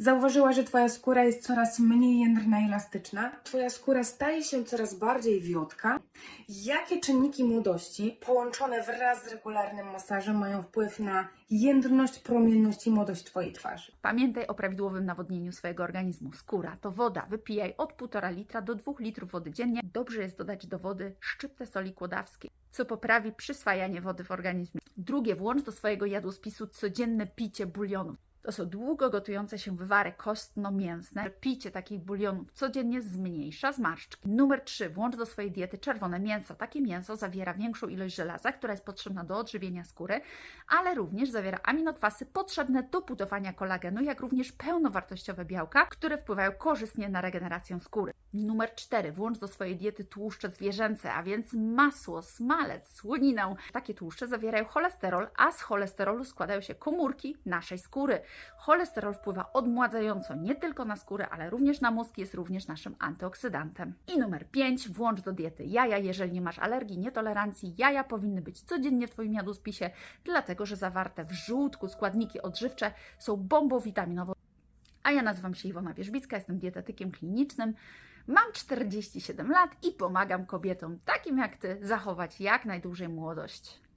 Zauważyła, że Twoja skóra jest coraz mniej jędrna i elastyczna. Twoja skóra staje się coraz bardziej wiotka. Jakie czynniki młodości połączone wraz z regularnym masażem mają wpływ na jędrność, promienność i młodość Twojej twarzy? Pamiętaj o prawidłowym nawodnieniu swojego organizmu. Skóra to woda. Wypijaj od 1,5 litra do 2 litrów wody dziennie. Dobrze jest dodać do wody szczyptę soli kłodawskiej, co poprawi przyswajanie wody w organizmie. Drugie, włącz do swojego jadłospisu codzienne picie bulionów. To są długo gotujące się wywary kostno-mięsne. Picie takich bulionów codziennie zmniejsza zmarszczki. Numer 3. Włącz do swojej diety czerwone mięso. Takie mięso zawiera większą ilość żelaza, która jest potrzebna do odżywienia skóry, ale również zawiera aminokwasy potrzebne do budowania kolagenu, jak również pełnowartościowe białka, które wpływają korzystnie na regenerację skóry. Numer 4. Włącz do swojej diety tłuszcze zwierzęce, a więc masło, smalec, słoninę. Takie tłuszcze zawierają cholesterol, a z cholesterolu składają się komórki naszej skóry. Cholesterol wpływa odmładzająco nie tylko na skórę, ale również na mózg, jest również naszym antyoksydantem. I numer 5. Włącz do diety jaja, jeżeli nie masz alergii, nietolerancji. Jaja powinny być codziennie w Twoim jadłospisie, dlatego że zawarte w żółtku składniki odżywcze są bombą witaminową. A ja nazywam się Iwona Wierzbicka, jestem dietetykiem klinicznym. Mam 47 lat i pomagam kobietom takim jak Ty zachować jak najdłużej młodość.